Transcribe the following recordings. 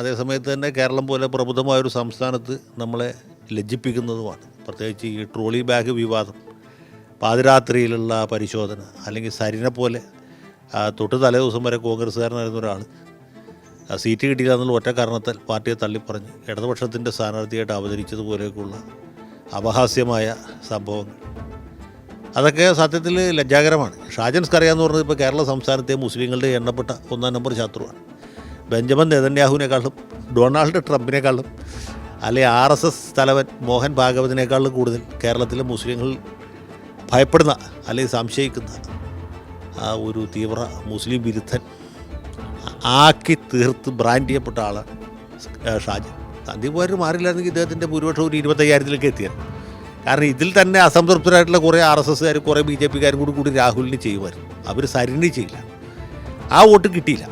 അതേസമയത്ത് തന്നെ കേരളം പോലെ പ്രബുദ്ധമായ ഒരു സംസ്ഥാനത്ത് നമ്മളെ ലജ്ജിപ്പിക്കുന്നതുമാണ്. പ്രത്യേകിച്ച് ഈ ട്രോളി ബാഗ് വിവാദം പാതിരാത്രിയിലുള്ള പരിശോധന അല്ലെങ്കിൽ സരിനെ പോലെ തൊട്ട് തലേ ദിവസം വരെ കോൺഗ്രസ്സുകാരനായിരുന്ന ഒരാൾ സീറ്റ് കിട്ടിയില്ല എന്നുള്ള ഒറ്റ കാരണത്താൽ പാർട്ടിയെ തള്ളിപ്പറഞ്ഞ് ഇടതുപക്ഷത്തിന്റെ സ്ഥാനാർത്ഥിയായിട്ട് അവതരിച്ചതുപോലെയൊക്കെയുള്ള അപഹാസ്യമായ സംഭവങ്ങൾ. അതൊക്കെ സത്യത്തിൽ ലജ്ജാകരമാണ്. ഷാജൻസ് കറിയാന്ന് പറഞ്ഞത് ഇപ്പോൾ കേരള സംസ്ഥാനത്തെ മുസ്ലിങ്ങളുടെ എണ്ണപ്പെട്ട ഒന്നാം നമ്പർ ശത്രുവാണ്. ബെഞ്ചമിൻ നെതന്യാഹുവിനേക്കാളും ഡൊണാൾഡ് ട്രംപിനേക്കാളും അല്ലെങ്കിൽ ആർ എസ് എസ് തലവൻ മോഹൻ ഭാഗവതിനേക്കാളും കൂടുതൽ കേരളത്തിലെ മുസ്ലിങ്ങൾ ഭയപ്പെടുന്ന അല്ലെങ്കിൽ സംശയിക്കുന്ന ആ ഒരു തീവ്ര മുസ്ലിം വിരുദ്ധൻ ആക്കി തീർത്ത് ബ്രാൻഡ് ചെയ്യപ്പെട്ട ആളാണ് ഷാജി. സന്ദീപ് വാര്യർ മാറില്ലായിരുന്നെങ്കിൽ ഇദ്ദേഹത്തിന്റെ ഭൂരിപക്ഷം ഒരു ഇരുപത്തയ്യായിരത്തിലേക്ക് എത്തിയത് കാരണം ഇതിൽ തന്നെ അസംതൃപ്തരായിട്ടുള്ള കുറേ ആർ എസ് എസ്സുകാരും കുറേ ബി ജെ പിക്കാരും കൂടി കൂടി രാഹുലിന് ചെയ്യുമായിരുന്നു. അവർ സരിന് ചെയ്യില്ല ആ വോട്ട് കിട്ടിയില്ല.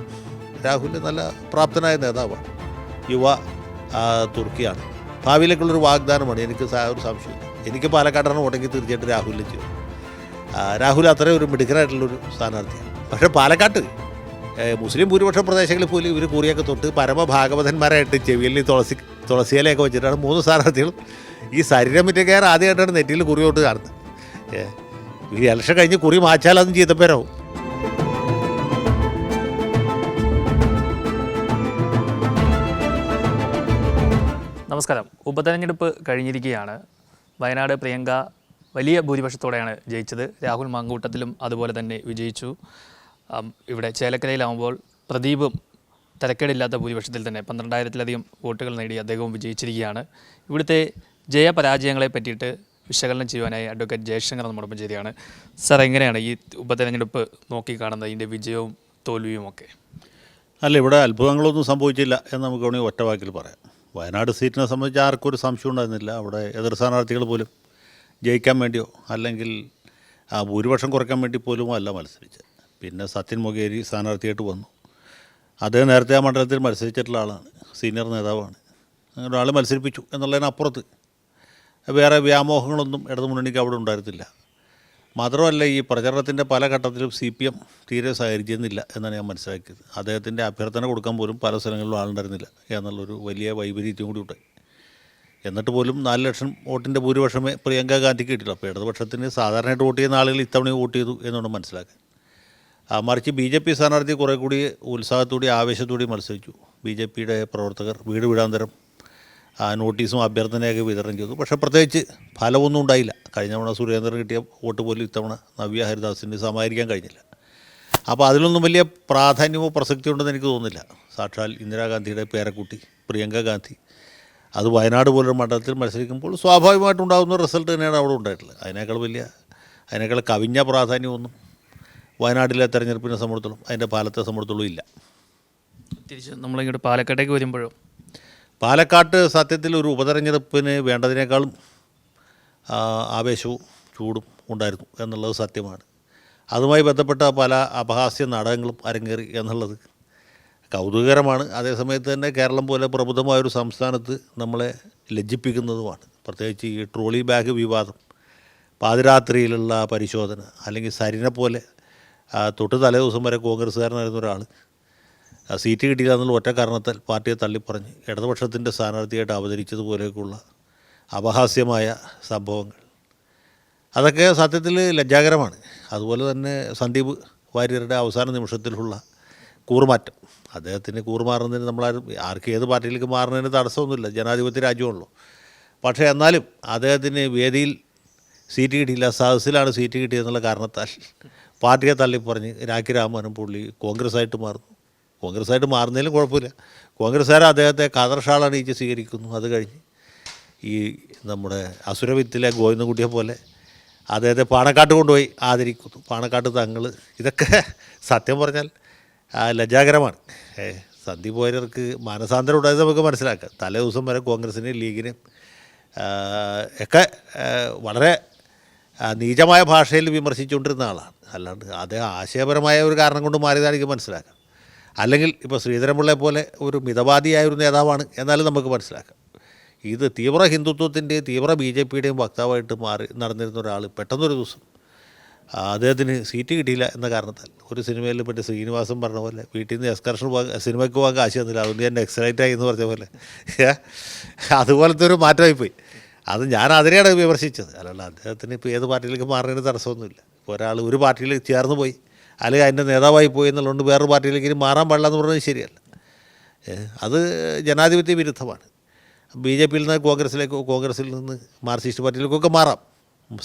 രാഹുൽ നല്ല പ്രാപ്തനായ നേതാവാണ്. യുവ തുർക്കിയാണ്. ഭാവിയിലേക്കുള്ളൊരു വാഗ്ദാനമാണ്. എനിക്ക് ഒരു സംശയം. എനിക്ക് പാലക്കാടാണ് ഉണ്ടെങ്കിൽ തീർച്ചയായിട്ടും രാഹുലിന് ചെയ്യും രാഹുൽ അത്രയും ഒരു മിടുക്കനായിട്ടുള്ളൊരു സ്ഥാനാർത്ഥിയാണ്. പക്ഷേ പാലക്കാട്ട് മുസ്ലിം ഭൂരിപക്ഷ പ്രദേശങ്ങളിൽ പോലും ഇവർ കൂറിയൊക്കെ തൊട്ട് പരമഭാഗവതന്മാരായിട്ട് ചെവിയിൽ തുളസി തുളസിയിലൊക്കെ വെച്ചിട്ടാണ് മൂന്ന് സ്ഥാനാർത്ഥികളും ഈ ശരീരം മിറ്റക്കാർ ആദ്യമായിട്ടാണ് നെറ്റിയിൽ കുറി തൊട്ട് കാണുന്നത്. ഈ ഇലക്ഷൻ കഴിഞ്ഞ് കുറി മാച്ചാൽ അതും നമസ്കാരം. ഉപതെരഞ്ഞെടുപ്പ് കഴിഞ്ഞിരിക്കുകയാണ്. വയനാട് പ്രിയങ്ക വലിയ ഭൂരിപക്ഷത്തോടെയാണ് ജയിച്ചത്. രാഹുൽ മാങ്കൂട്ടത്തിലും അതുപോലെ തന്നെ വിജയിച്ചു. ഇവിടെ ചേലക്കരയിലാവുമ്പോൾ പ്രദീപും തിരക്കേടില്ലാത്ത ഭൂരിപക്ഷത്തിൽ തന്നെ പന്ത്രണ്ടായിരത്തിലധികം വോട്ടുകൾ നേടി അദ്ദേഹവും വിജയിച്ചിരിക്കുകയാണ്. ഇവിടുത്തെ ജയപരാജയങ്ങളെ പറ്റിയിട്ട് വിശകലനം ചെയ്യുവാനായി അഡ്വക്കേറ്റ് ജയശങ്കർ നമ്മോടൊപ്പം ചേരുകയാണ്. സാർ എങ്ങനെയാണ് ഈ ഉപതെരഞ്ഞെടുപ്പ് നോക്കിക്കാണുന്നത്? ഇതിന്റെ വിജയവും തോൽവിയും ഒക്കെ. അല്ല ഇവിടെ അത്ഭുതങ്ങളൊന്നും സംഭവിച്ചില്ല എന്ന് നമുക്ക് വേണമെങ്കിൽ ഒറ്റ വാക്കിൽ പറയാം. വയനാട് സീറ്റിനെ സംബന്ധിച്ച് ആർക്കും ഒരു സംശയം ഉണ്ടായിരുന്നില്ല. അവിടെ എതിർ സ്ഥാനാർത്ഥികൾ പോലും ജയിക്കാൻ വേണ്ടിയോ അല്ലെങ്കിൽ ആ ഭൂരിപക്ഷം കുറയ്ക്കാൻ വേണ്ടി പോലും അല്ല മത്സരിച്ചത്. പിന്നെ സത്യൻ മൊകേരി സ്ഥാനാർത്ഥിയായിട്ട് വന്നു. അദ്ദേഹം നേരത്തെ ആ മണ്ഡലത്തിൽ മത്സരിച്ചിട്ടുള്ള ആളാണ്. സീനിയർ നേതാവാണ്. ഒരാൾ മത്സരിപ്പിച്ചു എന്നുള്ളതിനപ്പുറത്ത് വേറെ വ്യാമോഹങ്ങളൊന്നും ഇടതു മുന്നണിക്ക് അവിടെ ഉണ്ടായിരുന്നില്ല. മാത്രമല്ല ഈ പ്രചരണത്തിന്റെ പല ഘട്ടത്തിലും സി പി എം തീരെ സഹകരിച്ചിരുന്നില്ല എന്നാണ് ഞാൻ മനസ്സിലാക്കിയത്. അദ്ദേഹത്തിന്റെ അഭ്യർത്ഥന കൊടുക്കാൻ പോലും പല സ്ഥലങ്ങളിലും ആളുണ്ടായിരുന്നില്ല എന്നുള്ളൊരു വലിയ വൈപരീത്യം കൂടി ഉണ്ട് എന്നിട്ട് പോലും നാല് ലക്ഷം വോട്ടിന്റെ ഭൂരിപക്ഷമേ പ്രിയങ്ക ഗാന്ധിക്ക് കിട്ടിയുള്ളൂ അപ്പോൾ ഇടതുപക്ഷത്തിന് സാധാരണയായിട്ട് വോട്ട് ചെയ്യുന്ന ആളുകൾ ഇത്തവണ വോട്ട് ചെയ്തു എന്നുകൊണ്ട് മനസ്സിലാക്കാൻ. മറിച്ച് ബി ജെ പി സ്ഥാനാർത്ഥി കുറേ കൂടി ഉത്സാഹത്തോടെ ആവേശത്തോടെ മത്സരിച്ചു. ബി ജെ പിയുടെ പ്രവർത്തകർ വീട് വീടാന്തരം നോട്ടീസും അഭ്യർത്ഥനയൊക്കെ വിതരണം ചെയ്തു. പക്ഷേ പ്രത്യേകിച്ച് ഫലമൊന്നും ഉണ്ടായില്ല. കഴിഞ്ഞ തവണ സുരേന്ദ്രൻ കിട്ടിയ വോട്ട് പോലും ഇത്തവണ നവ്യ ഹരിദാസിന് സമാഹരിക്കാൻ കഴിഞ്ഞില്ല. അപ്പോൾ അതിലൊന്നും വലിയ പ്രാധാന്യമോ പ്രസക്തിയോ ഉണ്ടെന്ന് എനിക്ക് തോന്നുന്നില്ല. സാക്ഷാൽ ഇന്ദിരാഗാന്ധിയുടെ പേരക്കുട്ടി പ്രിയങ്ക ഗാന്ധി. അത് വയനാട് പോലൊരു മണ്ഡലത്തിൽ മത്സരിക്കുമ്പോൾ സ്വാഭാവികമായിട്ടുണ്ടാകുന്ന റിസൾട്ട് തന്നെയാണ് അവിടെ ഉണ്ടായിട്ടുള്ളത്. അതിനേക്കാൾ വലിയ അതിനേക്കാൾ കവിഞ്ഞ പ്രാധാന്യമൊന്നും വയനാട്ടിലെ തെരഞ്ഞെടുപ്പിനെ സംബന്ധിച്ചോളം അതിന്റെ ഫലത്തെ സംബന്ധിച്ചോളം ഇല്ല. തിരിച്ച് നമ്മളിങ്ങോട്ട് പാലക്കാട്ടേക്ക് വരുമ്പോഴും പാലക്കാട്ട് സത്യത്തിൽ ഒരു ഉപതെരഞ്ഞെടുപ്പിന് വേണ്ടതിനേക്കാളും ആവേശവും ചൂടും ഉണ്ടായിരുന്നു എന്നുള്ളത് സത്യമാണ്. അതുമായി ബന്ധപ്പെട്ട പല അപഹാസ്യ നാടകങ്ങളും അരങ്ങേറി എന്നുള്ളത് കൗതുകകരമാണ്. അതേസമയത്ത് തന്നെ കേരളം പോലെ പ്രബുദ്ധമായൊരു സംസ്ഥാനത്ത് നമ്മളെ ലജ്ജിപ്പിക്കുന്നതുമാണ്. പ്രത്യേകിച്ച് ഈ ട്രോളി ബാഗ് വിവാദം പാതിരാത്രിയിലുള്ള പരിശോധന അല്ലെങ്കിൽ സരിനെ പോലെ തൊട്ട് തലേ ദിവസം വരെ കോൺഗ്രസ്സുകാരനായിരുന്ന ഒരാൾ സീറ്റ് കിട്ടിയില്ല എന്നുള്ള ഒറ്റ കാരണത്താൽ പാർട്ടിയെ തള്ളിപ്പറഞ്ഞ് ഇടതുപക്ഷത്തിന്റെ സ്ഥാനാർത്ഥിയായിട്ട് അവതരിച്ചതുപോലെയൊക്കെയുള്ള അപഹാസ്യമായ സംഭവങ്ങൾ. അതൊക്കെ സത്യത്തിൽ ലജ്ജാകരമാണ്. അതുപോലെ തന്നെ സന്ദീപ് വാര്യരുടെ അവസാന നിമിഷത്തിലുള്ള കൂറുമാറ്റം. അദ്ദേഹത്തിന് കൂറുമാറുന്നതിന് നമ്മളാരും ആർക്ക് ഏത് പാർട്ടിയിലേക്ക് മാറുന്നതിന് തടസ്സമൊന്നുമില്ല. ജനാധിപത്യ രാജ്യമാണല്ലോ പക്ഷേ എന്നാലും അദ്ദേഹത്തിന് വേദിയിൽ സീറ്റ് കിട്ടിയില്ല സദസ്സിലാണ് സീറ്റ് കിട്ടിയതെന്നുള്ള കാരണത്താൽ പാർട്ടിയെ തള്ളിപ്പറഞ്ഞ് രാഖി രാമനും പുള്ളി കോൺഗ്രസ്സായിട്ട് മാറുന്നു. കോൺഗ്രസ്സായിട്ട് മാറുന്നതിലും കുഴപ്പമില്ല. കോൺഗ്രസ്സുകാർ അദ്ദേഹത്തെ കതർഷാൾ അണിയിച്ച് സ്വീകരിക്കുന്നു. അത് കഴിഞ്ഞ് ഈ നമ്മുടെ അസുരവിത്തിലെ ഗോവിന്ദൻകുട്ടിയെ പോലെ അദ്ദേഹത്തെ പാണക്കാട്ട് കൊണ്ടുപോയി ആദരിക്കുന്നു. പാണക്കാട്ട് തങ്ങൾ ഇതൊക്കെ സത്യം പറഞ്ഞാൽ ലജ്ജാകരമാണ്. സന്ദീപ് വാര്യർക്ക് മാനസാന്തരം ഉണ്ടായത് നമുക്ക് മനസ്സിലാക്കാം. തലേ ദിവസം വരെ കോൺഗ്രസിനെയും ലീഗിനെയും ഒക്കെ വളരെ നീചമായ ഭാഷയിൽ വിമർശിച്ചുകൊണ്ടിരുന്ന ആളാണ്. അല്ലാണ്ട് അദ്ദേഹം ആശയപരമായ ഒരു കാരണം കൊണ്ട് മാറിയതാണ് എനിക്ക് മനസ്സിലാക്കാം. അല്ലെങ്കിൽ ഇപ്പോൾ ശ്രീധരൻപിള്ളയെ പോലെ ഒരു മിതവാദിയായ ഒരു നേതാവാണ് എന്നാലും നമുക്ക് മനസ്സിലാക്കാം. ഇത് തീവ്ര ഹിന്ദുത്വത്തിന്റെയും തീവ്ര ബി ജെ പിയുടെയും വക്താവായിട്ട് മാറി നടന്നിരുന്ന ഒരാൾ പെട്ടെന്നൊരു ദിവസം അദ്ദേഹത്തിന് സീറ്റ് കിട്ടിയില്ല എന്ന കാരണത്താൽ ഒരു സിനിമയിൽ മറ്റേ ശ്രീനിവാസൻ പറഞ്ഞ പോലെ വീട്ടിൽ നിന്ന് എക്സ്കർഷൻ പോകാൻ സിനിമയ്ക്ക് പോകാൻ കാശ് തന്നില്ല. അതുകൊണ്ട് ഞാൻ എക്സലൈറ്റ് ആയി എന്ന് പറഞ്ഞ പോലെ? അതുപോലത്തെ ഒരു മാറ്റമായിപ്പോയി. അത് ഞാൻ അതിനെയാണ് വിമർശിച്ചത്. അല്ലല്ല അദ്ദേഹത്തിന് ഇപ്പോൾ ഏത് പാർട്ടിയിലേക്ക് മാറുന്നതിന് തടസ്സമൊന്നുമില്ല. ഒരാൾ ഒരു പാർട്ടിയിൽ ചേർന്ന് പോയി. അല്ലെങ്കിൽ അതിന്റെ നേതാവായി പോയി എന്നുള്ളതുകൊണ്ട് വേറൊരു പാർട്ടിയിലേക്ക് ഇനി മാറാൻ പാടില്ല എന്ന് പറഞ്ഞത് ശരിയല്ല. അത് ജനാധിപത്യ വിരുദ്ധമാണ്. ബി ജെ പിയിൽ നിന്ന് കോൺഗ്രസിലേക്ക് കോൺഗ്രസ്സിൽ നിന്ന് മാർക്സിസ്റ്റ് പാർട്ടിയിലേക്കൊക്കെ മാറാം.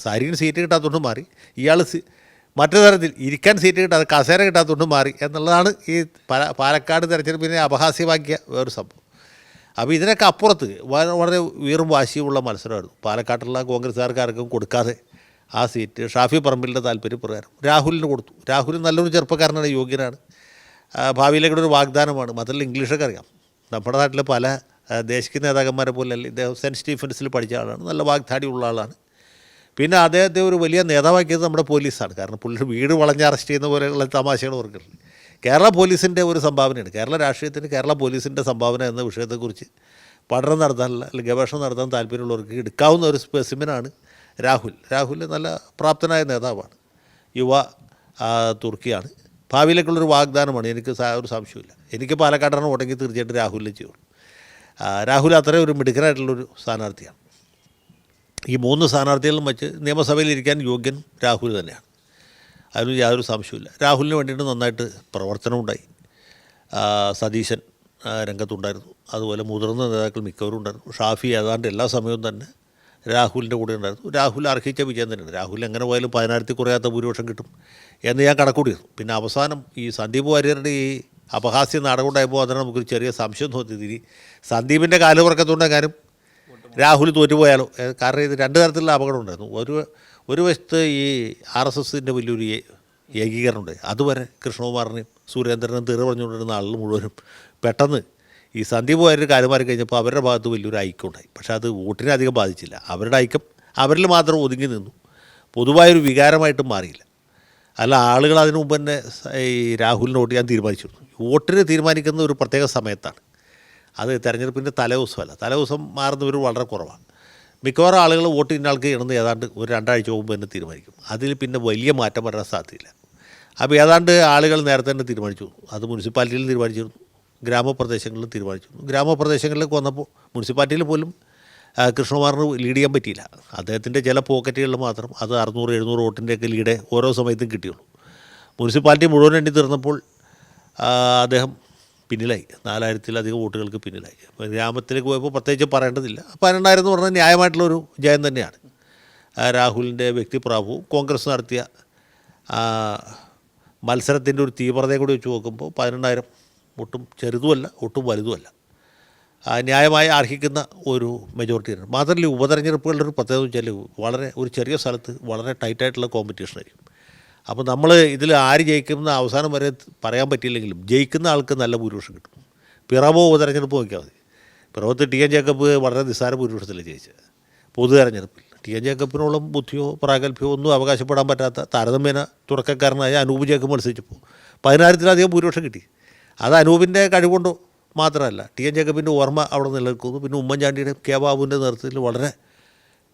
സാരിന് സീറ്റ് കിട്ടാത്തതുകൊണ്ട് മാറി. ഇയാൾ മറ്റു തരത്തിൽ ഇരിക്കാൻ സീറ്റ് കിട്ടാതെ കസേര കിട്ടാത്തതുകൊണ്ട് മാറി എന്നുള്ളതാണ് ഈ പാല പാലക്കാട് തെരഞ്ഞെടുപ്പിനെ അപഹാസ്യമാക്കിയ വേറൊരു സംഭവം. അപ്പോൾ ഇതിനൊക്കെ അപ്പുറത്ത് വളരെ വീറും വാശിയുമുള്ള മത്സരമായിരുന്നു. പാലക്കാട്ടുള്ള കോൺഗ്രസ്സുകാർക്കാർക്കും കൊടുക്കാതെ ആ സീറ്റ് ഷാഫി പറമ്പിലിന്റെ താല്പര്യപ്രകാരം രാഹുലിന് കൊടുത്തു. രാഹുൽ നല്ലൊരു ചെറുപ്പക്കാരനാണ് യോഗ്യനാണ്. ഭാവിയിലേക്കൂടെ ഒരു വാഗ്ദാനമാണ്. മാത്രമല്ല ഇംഗ്ലീഷൊക്കെ അറിയാം. നമ്മുടെ നാട്ടിലെ പല ദേശീയ നേതാക്കന്മാരെ പോലെ അല്ല ഇദ്ദേഹം സെന്റ് സ്റ്റീഫൻസിൽ പഠിച്ച ആളാണ് നല്ല വാഗ്ദാടി ഉള്ള ആളാണ്. പിന്നെ അദ്ദേഹത്തെ ഒരു വലിയ നേതാവാക്കിയത് നമ്മുടെ പോലീസാണ്. കാരണം പുള്ളി വീട് വളഞ്ഞ് അറസ്റ്റ് ചെയ്യുന്ന പോലെയുള്ള തമാശകൾ ഓർക്കുന്നുണ്ട് കേരള പോലീസിന്റെ ഒരു സംഭാവനയാണ്. കേരള രാഷ്ട്രീയത്തിന് കേരള പോലീസിന്റെ സംഭാവന എന്ന വിഷയത്തെക്കുറിച്ച് പഠനം നടത്താനുള്ള അല്ലെങ്കിൽ ഗവേഷണം നടത്താൻ താല്പര്യമുള്ളവർക്ക് എടുക്കാവുന്ന ഒരു സ്പെസിമിനാണ് രാഹുൽ. രാഹുൽ നല്ല പ്രാപ്തനായ നേതാവാണ്. യുവ തുർക്കിയാണ്. ഭാവിയിലേക്കുള്ളൊരു വാഗ്ദാനമാണ്. എനിക്ക് ഒരു സംശയമില്ല എനിക്ക് പാലക്കാടാണ് ഉടങ്ങി തീർച്ചയായിട്ടും രാഹുലിനെ ചെയ്യുള്ളൂ. രാഹുൽ അത്രയും ഒരു മിടുക്കനായിട്ടുള്ളൊരു സ്ഥാനാർത്ഥിയാണ്. ഈ മൂന്ന് സ്ഥാനാർത്ഥികളും വെച്ച് നിയമസഭയിൽ ഇരിക്കാൻ യോഗ്യൻ രാഹുൽ തന്നെയാണ്. അതിന് യാതൊരു സംശയമില്ല രാഹുലിന് വേണ്ടിയിട്ട് നന്നായിട്ട് പ്രവർത്തനമുണ്ടായി. സതീശൻ രംഗത്തുണ്ടായിരുന്നു. അതുപോലെ മുതിർന്ന നേതാക്കൾ മിക്കവരും ഉണ്ടായിരുന്നു. ഷാഫി ഏതാണ്ട് എല്ലാ സമയവും തന്നെ രാഹുലിന്റെ കൂടെ ഉണ്ടായിരുന്നു. രാഹുൽ അർഹിച്ച വിജയം തന്നെയാണ്. രാഹുൽ എങ്ങനെ പോയാലും പതിനായിരത്തി കുറയാത്ത ഭൂരിപക്ഷം കിട്ടും എന്ന് ഞാൻ കണക്കൂട്ടിയിരുന്നു പിന്നെ അവസാനം ഈ സന്ദീപ് വാര്യരുടെ ഈ അപഹാസ്യ നാടകം ഉണ്ടായപ്പോൾ അതിന് നമുക്കൊരു ചെറിയ സംശയം തോന്നി ഇനി സന്ദീപിന്റെ കാൽ കാര്യം രാഹുൽ തോറ്റുപോയാലോ? കാരണം ഇത് രണ്ട് തരത്തിലുള്ള അപകടം ഉണ്ടായിരുന്നു. ഒരു ഒരു വശത്ത് ഈ ആർ എസ് എസിന്റെ വലിയൊരു ഏകീകരണമുണ്ട് അതുവരെ കൃഷ്ണകുമാറിനെയും സുരേന്ദ്രനും തീർ പറഞ്ഞുകൊണ്ടിരുന്ന ആളുകൾ മുഴുവനും പെട്ടെന്ന് ഈ സന്ദീപ് വാര്യർ കാലുമാറി കഴിഞ്ഞപ്പോൾ അവരുടെ ഭാഗത്ത് വലിയൊരു ഐക്യം ഉണ്ടായി പക്ഷേ അത് വോട്ടിനെ അധികം ബാധിച്ചില്ല. അവരുടെ ഐക്യം അവരിൽ മാത്രം ഒതുങ്ങി നിന്നു. പൊതുവായൊരു വികാരമായിട്ട് മാറിയില്ല. അല്ല ആളുകൾ അതിനു മുമ്പ് തന്നെ ഈ രാഹുലിന് വോട്ട് ചെയ്യാൻ തീരുമാനിച്ചിരുന്നു. വോട്ടിന് തീരുമാനിക്കുന്ന ഒരു പ്രത്യേക സമയത്താണ്. അത് തെരഞ്ഞെടുപ്പിന്റെ തലേദിവസമല്ല. തലേദിവസം മാറുന്നവർ വളരെ കുറവാണ്. മിക്കവാറും ആളുകൾ വോട്ട് ചെയ്യുന്ന ആൾക്ക് ഏതാണ്ട് ഒരു രണ്ടാഴ്ച മുമ്പ് തന്നെ തീരുമാനിക്കും. അതിൽ പിന്നെ വലിയ മാറ്റം വരാൻ സാധ്യതയില്ല. അപ്പോൾ ഏതാണ്ട് ആളുകൾ നേരത്തെ തന്നെ തീരുമാനിച്ചു. അത് മുനിസിപ്പാലിറ്റിയിൽ തീരുമാനിച്ചിരുന്നു. ഗ്രാമപ്രദേശങ്ങളിൽ തീരുമാനിച്ചു ഗ്രാമപ്രദേശങ്ങളിലേക്ക് വന്നപ്പോൾ മുനിസിപ്പാലിറ്റിയിൽ പോലും കൃഷ്ണകുമാറിന് ലീഡ് ചെയ്യാൻ പറ്റിയില്ല. അദ്ദേഹത്തിന്റെ ചില പോക്കറ്റുകളിൽ മാത്രം അത് അറുന്നൂറ് എഴുന്നൂറ് വോട്ടിന്റെയൊക്കെ ലീഡ് ഓരോ സമയത്തും കിട്ടിയുള്ളൂ. മുനിസിപ്പാലിറ്റി മുഴുവൻ എണ്ണി തീർന്നപ്പോൾ അദ്ദേഹം പിന്നിലായി. നാലായിരത്തിലധികം വോട്ടുകൾക്ക് പിന്നിലായി. ഗ്രാമത്തിലേക്ക് പോയപ്പോൾ പ്രത്യേകിച്ച് പറയേണ്ടതില്ല. പന്ത്രണ്ടായിരം എന്ന് പറഞ്ഞാൽ ന്യായമായിട്ടുള്ളൊരു ജയം തന്നെയാണ്. രാഹുലിന്റെ വ്യക്തിപ്രാഭവും കോൺഗ്രസ് നടത്തിയ മത്സരത്തിന്റെ ഒരു തീവ്രതയെ കൂടി വെച്ച് നോക്കുമ്പോൾ പതിനെണ്ണായിരം ഒട്ടും ചെറുതുമല്ല ഒട്ടും വലുതുമല്ല. ന്യായമായി അർഹിക്കുന്ന ഒരു മെജോറിറ്റിയാണ് മാത്രമല്ല ഉപതെരഞ്ഞെടുപ്പുകളുടെ ഒരു പ്രത്യേകത വെച്ചാൽ വളരെ ഒരു ചെറിയ സ്ഥലത്ത് വളരെ ടൈറ്റായിട്ടുള്ള കോമ്പറ്റീഷൻ ആയിരിക്കും. അപ്പോൾ നമ്മൾ ഇതിൽ ആര് ജയിക്കുമെന്ന് അവസാനം വരെ പറയാൻ പറ്റിയില്ലെങ്കിലും ജയിക്കുന്ന ആൾക്ക് നല്ല ഭൂരിപക്ഷം കിട്ടും. പിറവോ ഉപതെരഞ്ഞെടുപ്പ് നോക്കിയാൽ മതി. പിറവത്ത് ടി എൻ ജേക്കബ് വളരെ നിസ്സാര ഭൂരിപക്ഷത്തിലാണ് ജയിച്ചത്? പൊതു തെരഞ്ഞെടുപ്പിൽ. ടി എൻ ജേക്കബിനോളം ബുദ്ധിയോ പ്രാഗൽഭ്യമോ ഒന്നും അവകാശപ്പെടാൻ പറ്റാത്ത താരതമ്യേന തുടക്കക്കാരനായ അനൂപ് ജേക്കബ് മത്സരിച്ചപ്പോൾ പതിനായിരത്തിലധികം ഭൂരിപക്ഷം കിട്ടി. അത് അനൂപിന്റെ കഴിവുകൊണ്ട് മാത്രമല്ല. ടി. എൻ. ജേക്കബിന്റെ ഓർമ്മ അവിടെ നിലനിൽക്കുന്നു. പിന്നെ ഉമ്മൻചാണ്ടിയുടെ കെ. ബാബുവിന്റെ നേതൃത്വത്തിൽ വളരെ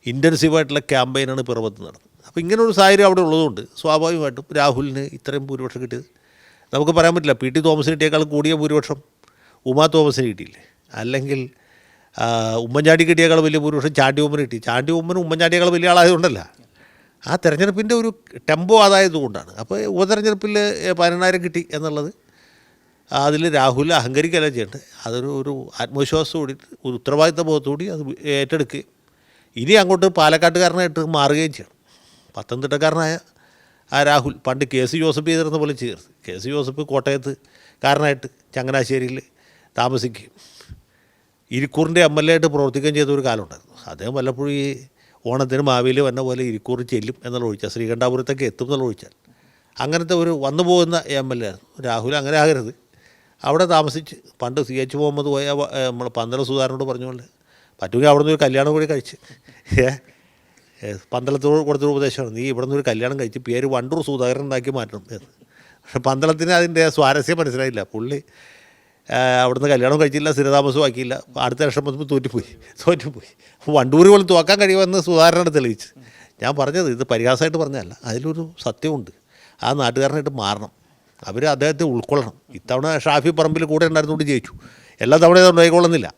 ഇന്റൻസീവായിട്ടുള്ള ക്യാമ്പയിനാണ് പിറവത്ത് നടന്നത്. അപ്പോൾ ഇങ്ങനൊരു സാഹചര്യം അവിടെ ഉള്ളതുകൊണ്ട് സ്വാഭാവികമായിട്ടും രാഹുലിന് ഇത്രയും ഭൂരിപക്ഷം കിട്ടിയത്. നമുക്ക് പറയാൻ പറ്റില്ല. പി. ടി. തോമസിന് കിട്ടിയേക്കാൾ കൂടിയ ഭൂരിപക്ഷം ഉമാ തോമസിന് കിട്ടിയില്ലേ? അല്ലെങ്കിൽ ഉമ്മൻചാണ്ടി കിട്ടിയേക്കാൾ വലിയ ഭൂരിപക്ഷം ചാണ്ടി ഉമ്മന് കിട്ടി. ചാണ്ടി ഉമ്മനും ഉമ്മൻചാണ്ടിയേക്കാൾ വലിയ ആളായതുകൊണ്ടല്ല. ആ തെരഞ്ഞെടുപ്പിന്റെ ഒരു ടെമ്പോ അതായതുകൊണ്ടാണ്. അപ്പോൾ ഉപതെരഞ്ഞെടുപ്പിൽ പതിനെണ്ണായിരം കിട്ടി എന്നുള്ളത് അതിൽ രാഹുൽ അഹങ്കരിക്കുകയല്ല ചെയ്യേണ്ടത്. അതൊരു ഒരു ആത്മവിശ്വാസത്തോടി ഒരു ഉത്തരവാദിത്ത അത് ഏറ്റെടുക്കുകയും ഇനി അങ്ങോട്ട് പാലക്കാട്ടുകാരനായിട്ട് മാറുകയും ചെയ്യണം. പത്തനംതിട്ടക്കാരനായ ആ രാഹുൽ പണ്ട് കെ സി ജോസഫ് ചെയ്തിരുന്ന പോലെ ചെയ്യരുത്. കെ സി ജോസഫ് കോട്ടയത്ത് കാരനായിട്ട് ചങ്ങനാശ്ശേരിയിൽ താമസിക്കുകയും ഇരിക്കൂറിന്റെ എം എൽ എ ആയിട്ട് പ്രവർത്തിക്കുകയും ചെയ്ത ഒരു കാലമുണ്ടായിരുന്നു അദ്ദേഹം വല്ലപ്പോഴും ഈ ഓണത്തിന് മാവേലി വന്ന പോലെ ഇരിക്കൂർ ചെല്ലും എന്നുള്ള ഒഴിച്ചാൽ ശ്രീകണ്ഠാപുരത്തൊക്കെ എത്തും എന്നുള്ള ഒഴിച്ചാൽ അങ്ങനത്തെ ഒരു വന്നു പോകുന്ന എം എൽ എ ആയിരുന്നു. രാഹുൽ അങ്ങനെ ആകരുത്. അവിടെ താമസിച്ച്. പണ്ട് സി എച്ച് മുഹമ്മദ് പോയ നമ്മൾ പന്തല സുധാരനോട് പറഞ്ഞുകൊണ്ട്. പറ്റുമെങ്കിൽ അവിടെ നിന്ന് ഒരു കല്യാണം കൂടി കഴിച്ച്. ഏ പന്തളത്തോട് കൊടുത്തൊരു ഉപദേശമാണ്. നീ ഇവിടെ നിന്ന് ഒരു കല്യാണം കഴിച്ച് പേര് വണ്ടൂർ സുധാകരൻ ഉണ്ടാക്കി മാറ്റണം. എന്ന്. പക്ഷെ പന്തളത്തിന് അതിന്റെ സ്വാരസ്യം മനസ്സിലായില്ല. പുള്ളി അവിടുന്ന് കല്യാണം കഴിച്ചില്ല സ്ഥിരതാമസവും ആക്കിയില്ല അടുത്ത ലക്ഷം പത്തുമ്പോൾ തോറ്റുപോയി. തോറ്റുപോയി. വണ്ടൂർ പോലും തോക്കാൻ കഴിയുമെന്ന് സുധാകരനാണ് തെളിയിച്ച്. ഞാൻ പറഞ്ഞത് ഇത് പരിഹാസമായിട്ട് പറഞ്ഞതല്ല. അതിലൊരു സത്യമുണ്ട്. ആ നാട്ടുകാരനായിട്ട് മാറണം. അവർ അദ്ദേഹത്തെ ഉൾക്കൊള്ളണം. ഇത്തവണ ഷാഫി പറമ്പിൽ കൂടെ ഉണ്ടായിരുന്നുകൊണ്ട് ജയിച്ചു. എല്ലാ തവണയും ഉണ്ടായിക്കൊള്ളുന്നില്ല.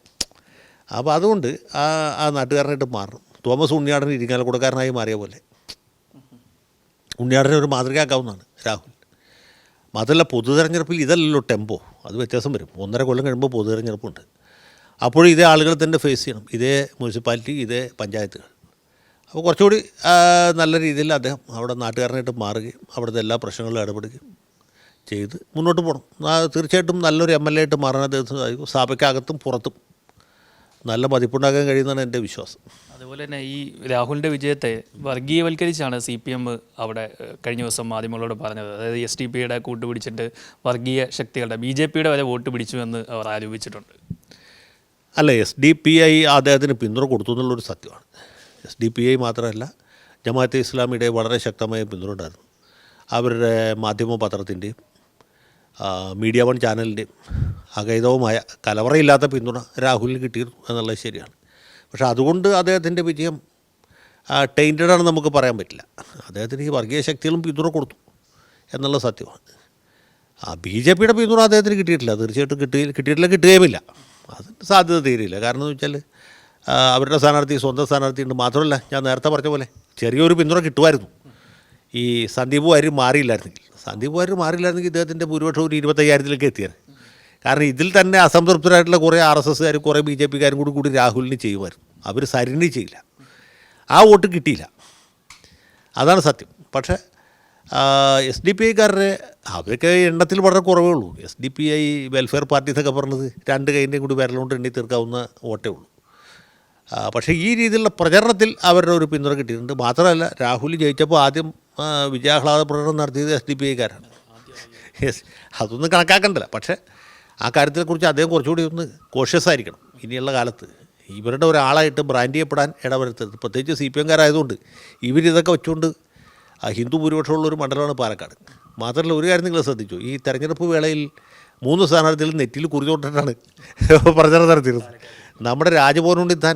അപ്പോൾ അതുകൊണ്ട് ആ ആ നാട്ടുകാരനായിട്ട് മാറണം. തോമസ് ഉണ്ണിയാടൻ ഇരിങ്ങാലക്കുടക്കാരനായി മാറിയ പോലെ. ഉണ്ണിയാടനെ ഒരു മാതൃകയാക്കാവുന്നതാണ് രാഹുൽ. മാത്രമല്ല പൊതു തെരഞ്ഞെടുപ്പിൽ ഇതല്ലല്ലോ ടെമ്പോ അത് വ്യത്യാസം വരും. ഒന്നര കൊല്ലം കഴിയുമ്പോൾ പൊതു തെരഞ്ഞെടുപ്പുണ്ട് അപ്പോഴും ഇതേ ആളുകൾ തന്നെ ഫേസ് ചെയ്യണം. ഇതേ മുനിസിപ്പാലിറ്റി ഇതേ പഞ്ചായത്തുകൾ. അപ്പോൾ കുറച്ചുകൂടി നല്ല രീതിയിൽ അദ്ദേഹം അവിടെ നാട്ടുകാരനായിട്ട് മാറുകയും അവിടുത്തെ എല്ലാ പ്രശ്നങ്ങളിലും ഇടപെടുകയും ചെയ്ത് മുന്നോട്ട് പോകണം. തീർച്ചയായിട്ടും നല്ലൊരു എം എൽ എ ആയിട്ട് മാറാൻ അദ്ദേഹത്തിന് സാധിക്കും. സഭയ്ക്കകത്തും പുറത്തും നല്ല മതിപ്പുണ്ടാക്കാൻ കഴിയുന്നതാണ് എന്റെ വിശ്വാസം. അതുപോലെ തന്നെ ഈ രാഹുലിന്റെ വിജയത്തെ വർഗീയവൽക്കരിച്ചാണ് സി പി എം അവിടെ കഴിഞ്ഞ ദിവസം മാധ്യമങ്ങളോട് പറഞ്ഞത്. അതായത് എസ് ടി പിയുടെ കൂട്ടുപിടിച്ചിട്ട് വർഗീയ ശക്തികളുടെ ബി ജെ പിയുടെ വരെ വോട്ട് പിടിച്ചു എന്ന് അവർ ആരോപിച്ചിട്ടുണ്ട്. അല്ല എസ് ഡി പി ഐ അദ്ദേഹത്തിന് പിന്തുണ കൊടുത്തു എന്നുള്ളൊരു സത്യമാണ്. എസ് ഡി പി ഐ മാത്രമല്ല ജമാഅത്തെ ഇസ്ലാമിയുടെ വളരെ ശക്തമായ പിന്തുണ ഉണ്ടായിരുന്നു. അവരുടെ മാധ്യമ പത്രത്തിന്റെയും മീഡിയ വൺ ചാനലിന്റെയും അകൈതവുമായ കലവറയില്ലാത്ത പിന്തുണ രാഹുലിന് കിട്ടിയിരുന്നു എന്നുള്ളത് ശരിയാണ്. പക്ഷേ അതുകൊണ്ട് അദ്ദേഹത്തിന്റെ വിജയം ടൈന്റഡ് ആണെന്ന് നമുക്ക് പറയാൻ പറ്റില്ല. അദ്ദേഹത്തിന് ഈ വർഗീയ ശക്തികളും പിന്തുണ കൊടുത്തു എന്നുള്ള സത്യമാണ്. ആ ബി ജെ പിയുടെ പിന്തുണ അദ്ദേഹത്തിന് കിട്ടിയിട്ടില്ല. തീർച്ചയായിട്ടും കിട്ടി കിട്ടിയിട്ടില്ല കിട്ടുകയുമില്ല. അതിന് സാധ്യത തീരില്ല കാരണം എന്ന് വെച്ചാൽ അവരുടെ സ്ഥാനാർത്ഥി സ്വന്തം സ്ഥാനാർത്ഥി ഉണ്ട്. മാത്രമല്ല ഞാൻ നേരത്തെ പറഞ്ഞ പോലെ ചെറിയൊരു പിന്തുണ കിട്ടുമായിരുന്നു. ഈ സന്ദീപ് വാര്യം മാറിയില്ലായിരുന്നെങ്കിൽ. സന്ദീപ് വാര്യർ മാറിയില്ലായിരുന്നെങ്കിൽ ഇദ്ദേഹത്തിന്റെ ഭൂരിപക്ഷം ഒരു ഇരുപത്തയ്യായിരത്തിലേക്ക് എത്തിയത് കാരണം ഇതിൽ തന്നെ അസംതൃപ്തരായിട്ടുള്ള കുറേ ആർ എസ് എസ്സുകാരും കുറേ ബി ജെ പിക്കാരും കൂടി കൂടി രാഹുലിന് ചെയ്യുമായിരുന്നു. അവർ സരിണി ചെയ്യില്ല. ആ വോട്ട് കിട്ടിയില്ല. അതാണ് സത്യം. പക്ഷേ എസ് ഡി പി ഐക്കാരുടെ അവരൊക്കെ എണ്ണത്തിൽ വളരെ കുറവേ ഉള്ളൂ. S D P I welfare party എന്നൊക്കെ പറഞ്ഞത് രണ്ട് കൈന്റെയും കൂടി വിരലുകൊണ്ട് എണ്ണി തീർക്കാവുന്ന വോട്ടേ ഉള്ളൂ. പക്ഷേ ഈ രീതിയിലുള്ള പ്രചരണത്തിൽ അവരുടെ ഒരു പിന്തുണ കിട്ടിയിട്ടുണ്ട്. മാത്രമല്ല രാഹുൽ ജയിച്ചപ്പോൾ ആദ്യം വിജയാഹ്ലാദ പ്രകടനം നടത്തിയത് എസ് ഡി പി ഐക്കാരാണ്. യെസ് അതൊന്നും കണക്കാക്കണ്ടല്ല. പക്ഷേ ആ കാര്യത്തെക്കുറിച്ച് അദ്ദേഹം കുറച്ചുകൂടി ഒന്ന് കോഷ്യസ് ആയിരിക്കണം ഇനിയുള്ള കാലത്ത്. ഇവരുടെ ഒരാളായിട്ട് ബ്രാൻഡ് ചെയ്യപ്പെടാൻ ഇടവരുത്തരുത് പ്രത്യേകിച്ച് സി പി എംകാരായതുകൊണ്ട് ഇവരിതൊക്കെ വെച്ചുകൊണ്ട് ഹിന്ദു ഭൂരിപക്ഷമുള്ള ഒരു മണ്ഡലമാണ് പാലക്കാട്. മാത്രമല്ല ഒരു കാര്യം നിങ്ങൾ ശ്രദ്ധിച്ചു ഈ തെരഞ്ഞെടുപ്പ് വേളയിൽ മൂന്ന് സ്ഥാനാർത്ഥികൾ നെറ്റിയിൽ കുറിച്ചുകൊണ്ടിട്ടാണ് പ്രചരണം നടത്തിയിരുന്നത് നമ്മുടെ രാജഭവനുണ്ടി താൻ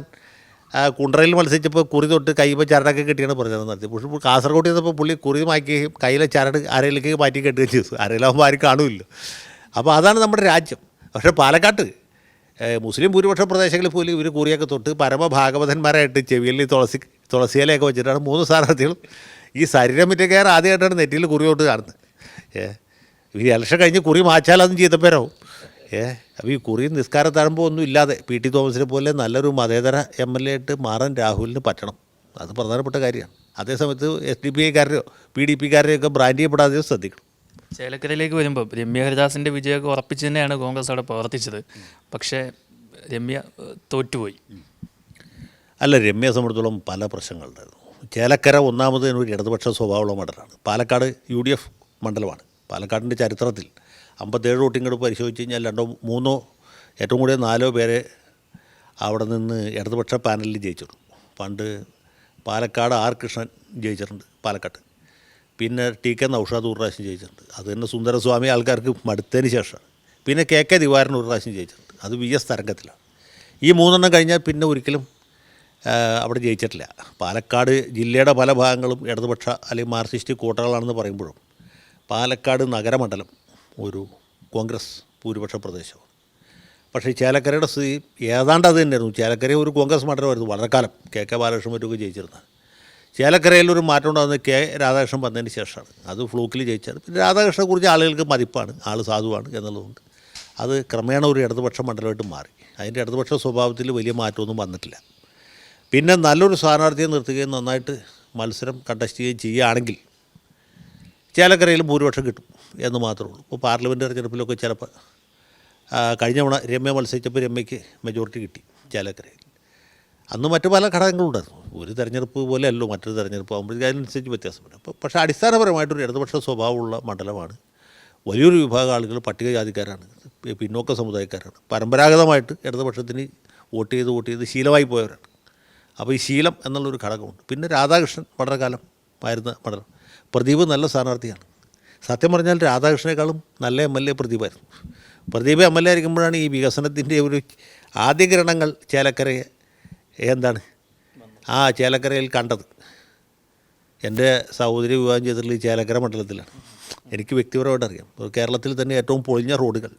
കുണ്ടറയിൽ മത്സരിച്ചപ്പോൾ കുറി തൊട്ട് കൈമ്പോൾ ചരടൊക്കെ കിട്ടിയാണ് പറഞ്ഞത് നടത്തി പക്ഷേ ഇപ്പോൾ കാസർഗോഡ് ചെന്നപ്പോൾ പുള്ളി കുറി മാക്കുകയും കയ്യിലെ ചരട് അരയിലേക്ക് മാറ്റി കെട്ടുകയും ചെയ്തു. അരയിലാകുമ്പോൾ ആരും കാണുമില്ല അപ്പോൾ അതാണ് നമ്മുടെ രാജ്യം. പക്ഷേ പാലക്കാട്ട് മുസ്ലിം ഭൂരിപക്ഷ പ്രദേശങ്ങളിൽ പോലും ഇവർ കുറിയൊക്കെ തൊട്ട് പരമഭാഗവതന്മാരായിട്ട് ചെവിയിൽ തുളസി തുളസിയിലൊക്കെ വെച്ചിട്ടാണ് മൂന്ന് സ്ഥാനാർത്ഥികളും ഈ ശരീരം മിറ്റക്കാർ ആദ്യമായിട്ടാണ് നെറ്റിയിൽ കുറി തൊട്ട് കാണുന്നത്. ഈ ഇലക്ഷൻ കഴിഞ്ഞ് കുറി മാച്ചാൽ അതും ചീത്തപ്പേരാവും. ഏ? അപ്പോൾ ഈ കുറിയും നിസ്കാര തഴമ്പോ ഒന്നും ഇല്ലാതെ പി ടി തോമസിനെ പോലെ നല്ലൊരു മതേതര എം എൽ എ ആയിട്ട് മാറാൻ രാഹുലിന് പറ്റണം. അത് പ്രധാനപ്പെട്ട കാര്യമാണ്. അതേസമയത്ത് എസ് ഡി പി ഐക്കാരെയോ പി ഡി പിക്കാരെയോ ഒക്കെ ബ്രാൻഡ് ചെയ്യപ്പെടാതെ ശ്രദ്ധിക്കണം. ചേലക്കരയിലേക്ക് വരുമ്പോൾ രമ്യ ഹരിദാസിന്റെ വിജയമൊക്കെ ഉറപ്പിച്ച് തന്നെയാണ് കോൺഗ്രസ് അവിടെ പ്രവർത്തിച്ചത്. പക്ഷേ രമ്യ തോറ്റുപോയി. അല്ല രമ്യയെ സംബന്ധിച്ചോളം പല പ്രശ്നങ്ങളുണ്ടായിരുന്നു ചേലക്കര ഒന്നാമത് ഒരു ഇടതുപക്ഷ സ്വഭാവമുള്ള മണ്ഡലമാണ് പാലക്കാട് യു ഡി എഫ് മണ്ഡലമാണ്. പാലക്കാടിന്റെ ചരിത്രത്തിൽ അമ്പത്തേഴ് വോട്ടിങ്ങോട് പരിശോധിച്ച് കഴിഞ്ഞാൽ രണ്ടോ മൂന്നോ ഏറ്റവും കൂടിയ നാലോ പേരെ അവിടെ നിന്ന് ഇടതുപക്ഷ പാനലിൽ ജയിച്ചിട്ടുണ്ട് പണ്ട് പാലക്കാട് ആർ കൃഷ്ണൻ ജയിച്ചിട്ടുണ്ട് പാലക്കാട്ട്. പിന്നെ ടി കെ നൌഷാദ് ഒരു പ്രാവശ്യം ജയിച്ചിട്ടുണ്ട്. അത് തന്നെ സുന്ദരസ്വാമി ആൾക്കാർക്ക് മടുത്തതിന് ശേഷമാണ്. പിന്നെ കെ കെ ദിവാരൻ ഒരു പ്രാവശ്യം ജയിച്ചിട്ടുണ്ട്. അത് വി എസ് തരംഗത്തിലാണ്. ഈ മൂന്നെണ്ണം കഴിഞ്ഞാൽ പിന്നെ ഒരിക്കലും അവിടെ ജയിച്ചിട്ടില്ല. പാലക്കാട് ജില്ലയുടെ പല ഭാഗങ്ങളും ഇടതുപക്ഷ അല്ലെങ്കിൽ മാർക്സിസ്റ്റ് കോട്ടകളാണെന്ന് പറയുമ്പോഴും പാലക്കാട് നഗരമണ്ഡലം ഒരു കോൺഗ്രസ് ഭൂരിപക്ഷ പ്രദേശമാണ് പക്ഷേ ചേലക്കരയുടെ സ്ഥിതി ഏതാണ്ട് അത് തന്നെയായിരുന്നു. ചേലക്കര ഒരു കോൺഗ്രസ് മണ്ഡലമായിരുന്നു വളരെ കാലം. കെ കെ ബാലകൃഷ്ണൻ മറ്റൊക്കെ ജയിച്ചിരുന്നത്. ചേലക്കരയിൽ ഒരു മാറ്റം ഉണ്ടാകുന്നത് കെ രാധാകൃഷ്ണൻ വന്നതിന് ശേഷമാണ്. അത് ഫ്ലൂക്കിൽ ജയിച്ചത് പിന്നെ രാധാകൃഷ്ണനെ കുറിച്ച് ആളുകൾക്ക് മതിപ്പാണ്. ആൾ സാധുവാണ് എന്നുള്ളതുകൊണ്ട് അത് ക്രമേണ ഒരു ഇടതുപക്ഷ മണ്ഡലമായിട്ട് മാറി. അതിന്റെ ഇടതുപക്ഷ സ്വഭാവത്തിൽ വലിയ മാറ്റമൊന്നും വന്നിട്ടില്ല. പിന്നെ നല്ലൊരു സ്ഥാനാർത്ഥിയെ നിർത്തുകയും നന്നായിട്ട് മത്സരം കണ്ടസ്റ്റ് ചെയ്യുകയും ചെയ്യുകയാണെങ്കിൽ ചേലക്കരയിൽ ഭൂരിപക്ഷം കിട്ടും. എന്ന് മാത്രമേ ഉള്ളൂ. ഇപ്പോൾ പാർലമെന്റ് തെരഞ്ഞെടുപ്പിലൊക്കെ ചിലപ്പോൾ കഴിഞ്ഞ തവണ രമ്യ മത്സരിച്ചപ്പോൾ രമ്യയ്ക്ക് മെജോറിറ്റി കിട്ടി ചാലക്കരയിൽ അന്ന് മറ്റു പല ഘടകങ്ങളുണ്ടായിരുന്നു. ഒരു തെരഞ്ഞെടുപ്പ് പോലെ അല്ലോ മറ്റൊരു തെരഞ്ഞെടുപ്പ് ആകുമ്പോഴേക്കും അതിനനുസരിച്ച് വ്യത്യാസം വരും അപ്പോൾ പക്ഷേ അടിസ്ഥാനപരമായിട്ടൊരു ഇടതുപക്ഷ സ്വഭാവമുള്ള മണ്ഡലമാണ്. വലിയൊരു വിഭാഗം ആളുകൾ പട്ടികജാതിക്കാരാണ് പിന്നോക്ക സമുദായക്കാരാണ്. പരമ്പരാഗതമായിട്ട് ഇടതുപക്ഷത്തിന് വോട്ട് ചെയ്ത് വോട്ട് ചെയ്ത് ശീലമായി പോയവരാണ്. അപ്പോൾ ഈ ശീലം എന്നുള്ളൊരു ഘടകമുണ്ട്. പിന്നെ രാധാകൃഷ്ണൻ വളരെ കാലം ആയിരുന്ന മണ്ഡലം. പ്രദീപ് നല്ല സ്ഥാനാർത്ഥിയാണ്. സത്യം പറഞ്ഞാൽ രാധാകൃഷ്ണനേക്കാളും നല്ല എം എൽ എ പ്രദീപായിരുന്നു. പ്രദീപ് എം എൽ എ ആയിരിക്കുമ്പോഴാണ് ഈ വികസനത്തിന്റെ ഒരു ആദ്യ കിരണങ്ങൾ ചേലക്കരയെ എന്താണ്? ആ ചേലക്കരയിൽ കണ്ടത്. എന്റെ സഹോദരി വിവാഹം ചെയ്തിട്ടുള്ള ഈ ചേലക്കര മണ്ഡലത്തിലാണ്. എനിക്ക് വ്യക്തിപരമായിട്ട് അറിയാം. കേരളത്തിൽ തന്നെ ഏറ്റവും പൊളിഞ്ഞ റോഡുകൾ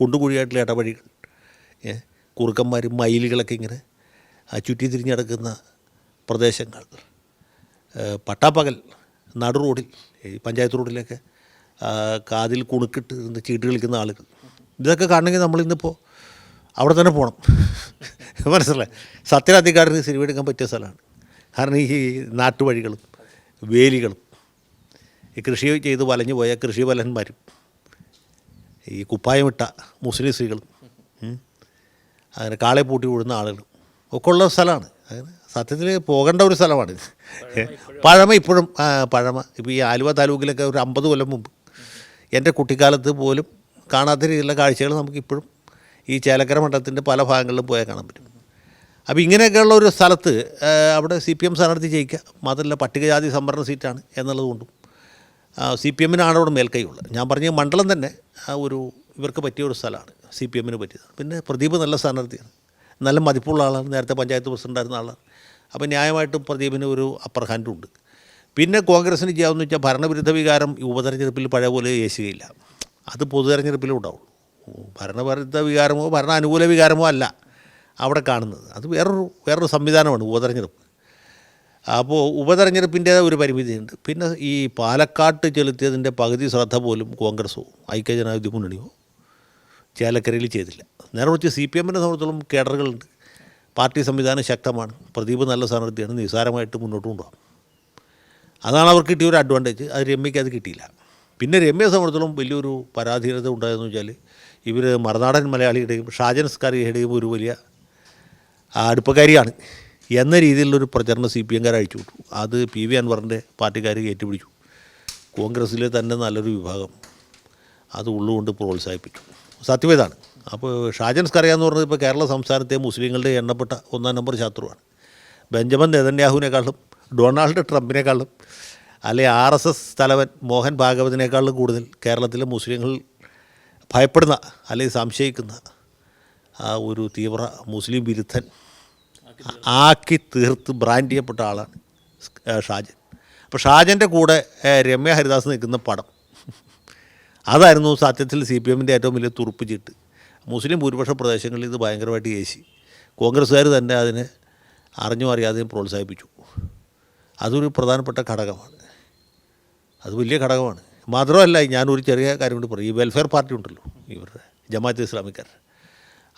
കുണ്ടുകുഴിയായിട്ടുള്ള ഇടവഴികൾ കുറുക്കന്മാരും മയിലുകളൊക്കെ ഇങ്ങനെ ചുറ്റി തിരിഞ്ഞ് കിടക്കുന്ന പ്രദേശങ്ങൾ പട്ടാപ്പകൽ നടു റോഡിൽ ഈ പഞ്ചായത്ത് റോഡിലൊക്കെ കാതിൽ കുണുക്കിട്ട് ഇരുന്ന് ചീട്ട് കളിക്കുന്ന ആളുകൾ. ഇതൊക്കെ കാണണമെങ്കിൽ നമ്മളിന്നിപ്പോൾ അവിടെ തന്നെ പോകണം മനസ്സിലായി? സത്യനാധികാരത്തിന് സിനിമ എടുക്കാൻ പറ്റിയ സ്ഥലമാണ്. കാരണം ഈ നാട്ടുവഴികളും വേലികളും ഈ കൃഷി ചെയ്ത് വലഞ്ഞു പോയ കൃഷിഫലന്മാരും ഈ കുപ്പായമിട്ട മുസ്ലിം സ്ത്രീകളും അങ്ങനെ കാളെ പൂട്ടി വിടുന്ന ആളുകളും ഒക്കെ ഉള്ള സ്ഥലമാണ്. അങ്ങനെ സത്യത്തിൽ പോകേണ്ട ഒരു സ്ഥലമാണ്. പഴമ ഇപ്പോഴും പഴമ. ഇപ്പോൾ ഈ ആലുവ താലൂക്കിലൊക്കെ ഒരു അമ്പത് കൊല്ലം മുമ്പ് എന്റെ കുട്ടിക്കാലത്ത് പോലും കാണാത്ത രീതിയിലുള്ള കാഴ്ചകൾ നമുക്കിപ്പോഴും ഈ ചേലക്കര മണ്ഡലത്തിന്റെ പല ഭാഗങ്ങളിലും പോയാൽ കാണാൻ പറ്റും. അപ്പോൾ ഇങ്ങനെയൊക്കെയുള്ള ഒരു സ്ഥലത്ത് അവിടെ സി പി എം സ്ഥാനാർത്ഥി ജയിക്കുക മാത്രമല്ല പട്ടികജാതി സംവരണ സീറ്റാണ് എന്നുള്ളതുകൊണ്ടും സി പി എമ്മിനാണ് അവിടെ മേൽക്കൈയുള്ളത്. ഞാൻ പറഞ്ഞ മണ്ഡലം തന്നെ ഒരു ഇവർക്ക് പറ്റിയ ഒരു സ്ഥലമാണ് സി പി എമ്മിന് പറ്റിയത്. പിന്നെ പ്രദീപ് നല്ല സ്ഥാനാർത്ഥിയാണ്. നല്ല മതിപ്പുള്ള ആളാണ്. നേരത്തെ പഞ്ചായത്ത് പ്രസിഡന്റായിരുന്ന ആളാണ്. അപ്പോൾ ന്യായമായിട്ടും പ്രദീപിന് ഒരു അപ്പർ ഹാൻഡും ഉണ്ട്. പിന്നെ കോൺഗ്രസ്സിന് ചെയ്യാമെന്ന് വെച്ചാൽ ഭരണവിരുദ്ധ വികാരം ഉപതെരഞ്ഞെടുപ്പിൽ പഴയ പോലെ യേശുകയില്ല. അത് പൊതുതെരഞ്ഞെടുപ്പിലും ഉണ്ടാവുള്ളൂ ഭരണവിരുദ്ധ വികാരമോ ഭരണ അനുകൂല വികാരമോ അല്ല അവിടെ കാണുന്നത്. അത് വേറൊരു വേറൊരു സംവിധാനമാണ് ഉപതെരഞ്ഞെടുപ്പ്. അപ്പോൾ ഉപതെരഞ്ഞെടുപ്പിന്റെ ഒരു പരിമിതിയുണ്ട്. പിന്നെ ഈ പാലക്കാട്ട് ചെലുത്തിയതിന്റെ പകുതി ശ്രദ്ധ പോലും കോൺഗ്രസോ ഐക്യജനാധിപത്യ മുന്നണിയോ ചേലക്കരയിൽ ചെയ്തില്ല. നേരെ മറിച്ച് സി പി എമ്മിനെ സംബന്ധിച്ചോളം കേഡറുകളുണ്ട്. പാർട്ടി സംവിധാനം ശക്തമാണ്. പ്രദീപ് നല്ല സ്ഥാനാർത്ഥിയാണ്. നിസ്സാരമായിട്ട് മുന്നോട്ട് കൊണ്ടുപോകാം. അതാണ് അവർക്ക് കിട്ടിയ ഒരു അഡ്വാന്റേജ് അത് രമ്യയ്ക്ക് അത് കിട്ടിയില്ല. പിന്നെ രമ്യയെ സംബന്ധിച്ചോളം വലിയൊരു പരാധീനത ഉണ്ടായെന്ന് വെച്ചാൽ ഇവർ മറുനാടൻ മലയാളിയുടെയും ഷാജൻ സ്കാരിയുടെയും ഒരു വലിയ അടുപ്പക്കാരിയാണ് എന്ന രീതിയിലുള്ളൊരു പ്രചരണം സി പി എംകാർ അഴിച്ചു വിട്ടു. അത് പി വി അൻവറിന്റെ പാർട്ടിക്കാർ ഏറ്റുപിടിച്ചു. കോൺഗ്രസ്സിലെ തന്നെ നല്ലൊരു വിഭാഗം. അത് ഉള്ളുകൊണ്ട് പ്രോത്സാഹിപ്പിച്ചു. സത്യവേദാണ്. അപ്പോൾ ഷാജൻ സ്കറിയ എന്ന് പറഞ്ഞത് ഇപ്പോൾ കേരള സംസ്ഥാനത്തെ മുസ്ലിങ്ങളുടെ എണ്ണപ്പെട്ട ഒന്നാം നമ്പർ ശത്രുവാണ്. ബെഞ്ചമിൻ നെതന്യാഹുവിനേക്കാളും ഡൊണാൾഡ് ട്രംപിനേക്കാളും അല്ലെ ആർ എസ് എസ് തലവൻ മോഹൻ ഭാഗവതിനേക്കാളും കൂടുതൽ കേരളത്തിലെ മുസ്ലിങ്ങൾ ഭയപ്പെടുന്ന അല്ലെങ്കിൽ സംശയിക്കുന്ന ആ ഒരു തീവ്ര മുസ്ലിം വിരുദ്ധൻ ആക്കി തീർത്ത് ബ്രാൻഡ് ചെയ്യപ്പെട്ട ആളാണ് ഷാജൻ. അപ്പോൾ ഷാജന്റെ കൂടെ രമ്യ ഹരിദാസ് നിൽക്കുന്ന പടം. അതായിരുന്നു സത്യത്തിൽ സി പി എമ്മിന്റെ ഏറ്റവും വലിയ തുറുപ്പ് ചീട്ട്. മുസ്ലിം ഭൂരിപക്ഷ പ്രദേശങ്ങളിൽ ഇത് ഭയങ്കരമായിട്ട് ഏശി. കോൺഗ്രസ്സുകാർ തന്നെ അതിനെ അറിഞ്ഞും അറിയാതെയും പ്രോത്സാഹിപ്പിച്ചു. അതൊരു പ്രധാനപ്പെട്ട ഘടകമാണ്. അത് വലിയ ഘടകമാണ്. മാത്രമല്ല ഞാനൊരു ചെറിയ കാര്യം കൂടി പറയും. ഈ വെൽഫെയർ പാർട്ടി ഉണ്ടല്ലോ ഇവരുടെ ജമാഅത്ത് ഇസ്ലാമിക്കാർ.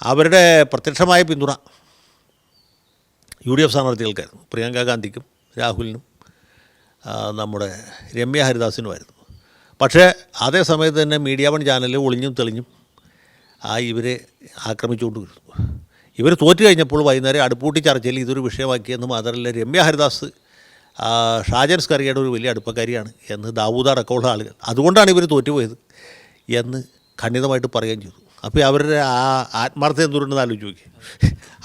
അവരുടെ പ്രത്യക്ഷമായ പിന്തുണ യു ഡി എഫ് സ്ഥാനാർത്ഥികൾക്കായിരുന്നു. പ്രിയങ്ക ഗാന്ധിക്കും രാഹുലിനും നമ്മുടെ രമ്യ ഹരിദാസിനുമായിരുന്നു. പക്ഷേ അതേ സമയത്ത് തന്നെ മീഡിയ വൺ ചാനലിൽ ഒളിഞ്ഞും തെളിഞ്ഞും ആ ഇവരെ ആക്രമിച്ചുകൊണ്ടിരുന്നു ഇവർ തോറ്റു കഴിഞ്ഞപ്പോൾ വൈകുന്നേരം അടുപ്പൂട്ടി ചർച്ചയിൽ ഇതൊരു വിഷയമാക്കിയെന്ന് മാത്രമല്ല രമ്യ ഹരിദാസ് ഷാജൻ സ്കറിയയുടെ ഒരു വലിയ അടുപ്പക്കാരിയാണ് എന്ന് ദാവൂദ് അടക്കമുള്ള ആളുകൾ. അതുകൊണ്ടാണ് ഇവർ തോറ്റുപോയത് എന്ന് ഖണ്ഡിതമായിട്ട് പറയുകയും ചെയ്തു. അപ്പോൾ അവരുടെ ആ ആത്മാർത്ഥത എന്തുകൊണ്ടെന്ന് ആലോചിച്ച് നോക്കി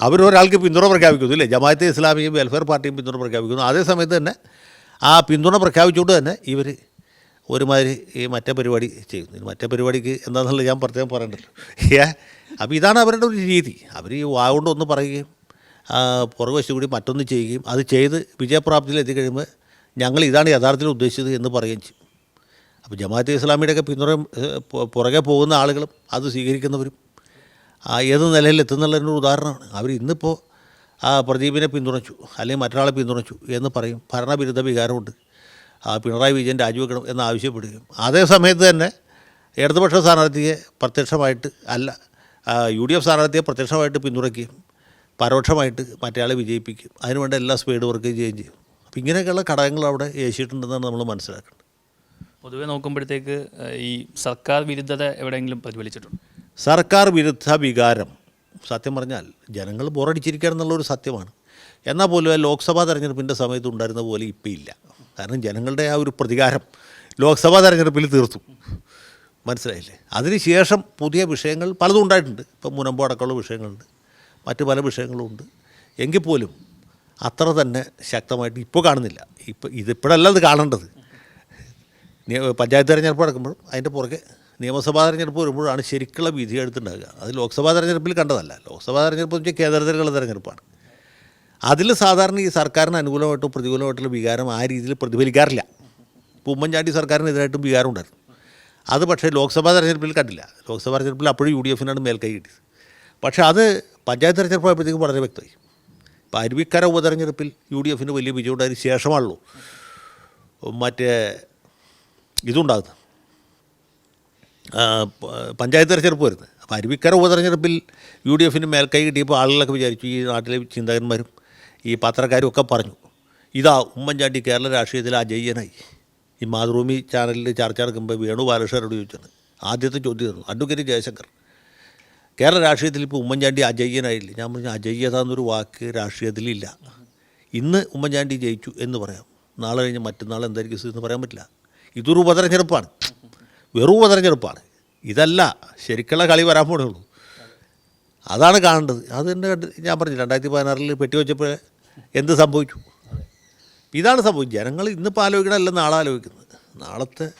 അവരൊരാൾക്ക് പിന്തുണ പ്രഖ്യാപിക്കുന്നു ഇല്ലേ ജമാഅത്തെ ഇസ്ലാമിയും വെൽഫെയർ പാർട്ടിയും പിന്തുണ പ്രഖ്യാപിക്കുന്നു. അതേ സമയത്ത് തന്നെ ആ പിന്തുണ പ്രഖ്യാപിച്ചുകൊണ്ട് തന്നെ ഇവർ ഒരുമാതിരി ഈ മറ്റേ പരിപാടി ചെയ്യുന്നു. മറ്റേ പരിപാടിക്ക് എന്താണെന്നുള്ളത് ഞാൻ പ്രത്യേകം പറയണ്ടല്ലോ. ഏ? അപ്പോൾ ഇതാണ് അവരുടെ ഒരു രീതി. അവർ ഈ വാ ഒന്ന് പറയുകയും ആ, പുറകുവശത്ത് കൂടി മറ്റൊന്ന് ചെയ്യുകയും അത് ചെയ്ത് വിജയപ്രാപ്തിയിൽ എത്തിക്കഴിയുമ്പോൾ ഞങ്ങൾ ഇതാണ് യഥാർത്ഥത്തിൽ ഉദ്ദേശിച്ചത് എന്ന് പറയുകയും ചെയ്യും. അപ്പോൾ ജമാഅത്തെ ഇസ്ലാമിയുടെയൊക്കെ പിന്തുണ പുറകെ പോകുന്ന ആളുകളും അത് സ്വീകരിക്കുന്നവരും ഏത് നിലയിൽ എത്തുന്നുള്ളതിനൊരു ഉദാഹരണമാണ്. അവർ ഇന്നിപ്പോൾ ആ പ്രദീപിനെ പിന്തുണച്ചു അല്ലെങ്കിൽ മറ്റൊരാളെ പിന്തുണച്ചു എന്ന് പറയും. ഭരണവിരുദ്ധ വികാരമുണ്ട്. പിണറായി വിജയൻ രാജിവെക്കണം എന്ന് ആവശ്യപ്പെടുകയും. അതേ സമയത്ത് തന്നെ ഇടതുപക്ഷ സ്ഥാനാർത്ഥിയെ പ്രത്യക്ഷമായിട്ട് അല്ല യു ഡി എഫ് സ്ഥാനാർത്ഥിയെ പ്രത്യക്ഷമായിട്ട് പിന്തുണയ്ക്കുകയും പരോക്ഷമായിട്ട് മറ്റേയാളെ വിജയിപ്പിക്കും. അതിനുവേണ്ട എല്ലാ സ്പീഡ് വർക്കും ചെയ്യുകയും ചെയ്യും. അപ്പോൾ ഇങ്ങനെയൊക്കെയുള്ള ഘടകങ്ങൾ അവിടെ ഏശിയിട്ടുണ്ടെന്നാണ് നമ്മൾ മനസ്സിലാക്കേണ്ടത്. പൊതുവെ നോക്കുമ്പോഴത്തേക്ക് ഈ സർക്കാർ വിരുദ്ധത എവിടെയെങ്കിലും പ്രതിഫലിച്ചിട്ടുണ്ട്? സർക്കാർ വിരുദ്ധ വികാരം. സത്യം പറഞ്ഞാൽ ജനങ്ങൾ ബോറടിച്ചിരിക്കുക എന്നുള്ളൊരു സത്യമാണ്. എന്നാൽ പോലും ലോക്സഭാ തെരഞ്ഞെടുപ്പിന്റെ സമയത്ത് ഉണ്ടായിരുന്ന പോലെ ഇപ്പം ഇല്ല. കാരണം ജനങ്ങളുടെ ആ ഒരു പ്രതികാരം ലോക്സഭാ തെരഞ്ഞെടുപ്പിൽ തീർത്തു. മനസ്സിലായില്ലേ? അതിനുശേഷം പുതിയ വിഷയങ്ങൾ പലതും ഉണ്ടായിട്ടുണ്ട്. ഇപ്പം മുനമ്പോ അടക്കമുള്ള വിഷയങ്ങളുണ്ട്. മറ്റു പല വിഷയങ്ങളും ഉണ്ട്. എങ്കിൽ പോലും അത്ര തന്നെ ശക്തമായിട്ട് ഇപ്പോൾ കാണുന്നില്ല. ഇപ്പോൾ ഇതിപ്പോഴല്ല അത് കാണേണ്ടത്. പഞ്ചായത്ത് തിരഞ്ഞെടുപ്പ് നടക്കുമ്പോഴും അതിന്റെ പുറകെ നിയമസഭാ തെരഞ്ഞെടുപ്പ് വരുമ്പോഴാണ് ശരിക്കുള്ള വിധി എടുത്തുണ്ടാകുക അത് ലോക്സഭാ തെരഞ്ഞെടുപ്പിൽ കണ്ടതല്ല. ലോക്സഭാ തെരഞ്ഞെടുപ്പ് എന്ന് വെച്ചാൽ കേന്ദ്രത്തിലുള്ള തെരഞ്ഞെടുപ്പാണ്. അതിൽ സാധാരണ ഈ സർക്കാരിന് അനുകൂലമായിട്ടോ പ്രതികൂലമായിട്ടുള്ള വികാരം ആ രീതിയിൽ പ്രതിഫലിക്കാറില്ല. ഇപ്പോൾ ഉമ്മൻചാണ്ടി സർക്കാരിനെതിരായിട്ടും വികാരം ഉണ്ടായിരുന്നു അത് പക്ഷേ ലോക്സഭാ തെരഞ്ഞെടുപ്പിൽ കണ്ടില്ല. ലോക്സഭാ തെരഞ്ഞെടുപ്പിൽ അപ്പോഴും യു ഡി എഫിനാണ് മേൽക്കൈ കിട്ടിയത്. പക്ഷേ അത് പഞ്ചായത്ത് തെരഞ്ഞെടുപ്പ് ആയപ്പോഴത്തേക്കും വളരെ വ്യക്തമായി. ഇപ്പോൾ അരുവിക്കര ഉപതെരഞ്ഞെടുപ്പിൽ യു ഡി എഫിന് വലിയ വിജയം ഉണ്ടായതിന് ശേഷമാണല്ലോ മറ്റേ ഇതുണ്ടാകുന്നത്. പഞ്ചായത്ത് തെരഞ്ഞെടുപ്പ് വരുന്നത്. അപ്പോൾ അരുവിക്കര ഉപതെരഞ്ഞെടുപ്പിൽ യു ഡി എഫിന് മേൽക്കൈ കിട്ടിയപ്പോൾ ആളുകളൊക്കെ വിചാരിച്ചു ഈ നാട്ടിലെ ചിന്തകന്മാരും ഈ പത്രക്കാരും ഒക്കെ പറഞ്ഞു ഇതാ ഉമ്മൻചാണ്ടി കേരള രാഷ്ട്രീയത്തിൽ അജയ്യനായി. ഈ മാതൃഭൂമി ചാനലിൽ ചർച്ച നടക്കുമ്പോൾ വേണു ബാലകൃഷ്ണനോട് ചോദിച്ചത് ആദ്യത്തെ ചോദ്യം തന്നു അഡ്വക്കേറ്റ് ജയശങ്കർ കേരള രാഷ്ട്രീയത്തിൽ ഇപ്പോൾ ഉമ്മൻചാണ്ടി അജയ്യനായില്ല? ഞാൻ പറഞ്ഞു അജയ്യത എന്നൊരു വാക്ക് രാഷ്ട്രീയത്തിലില്ല. ഇന്ന് ഉമ്മൻചാണ്ടി ജയിച്ചു എന്ന് പറയാം. നാളെ കഴിഞ്ഞ് മറ്റന്നാൾ എന്തായിരിക്കും സ്ഥിതി എന്ന് പറയാൻ പറ്റില്ല. ഇതൊരു ഉപതെരഞ്ഞെടുപ്പാണ്. വെറും ഉപതെരഞ്ഞെടുപ്പാണ്. ഇതല്ല ശരിക്കുള്ള കളി വരാൻ പോണേ ഉള്ളൂ. അതാണ് കാണേണ്ടത്. അത് തന്നെ കണ്ട് ഞാൻ പറഞ്ഞു രണ്ടായിരത്തി പതിനാറിൽ പെട്ടി വെച്ചപ്പോൾ എന്ത് സംഭവിച്ചു? ഇതാണ് സംഭവിച്ചത് ജനങ്ങൾ ഇന്നിപ്പോൾ ആലോചിക്കണമല്ല നാളെ ആലോചിക്കുന്നത്. നാളത്തെ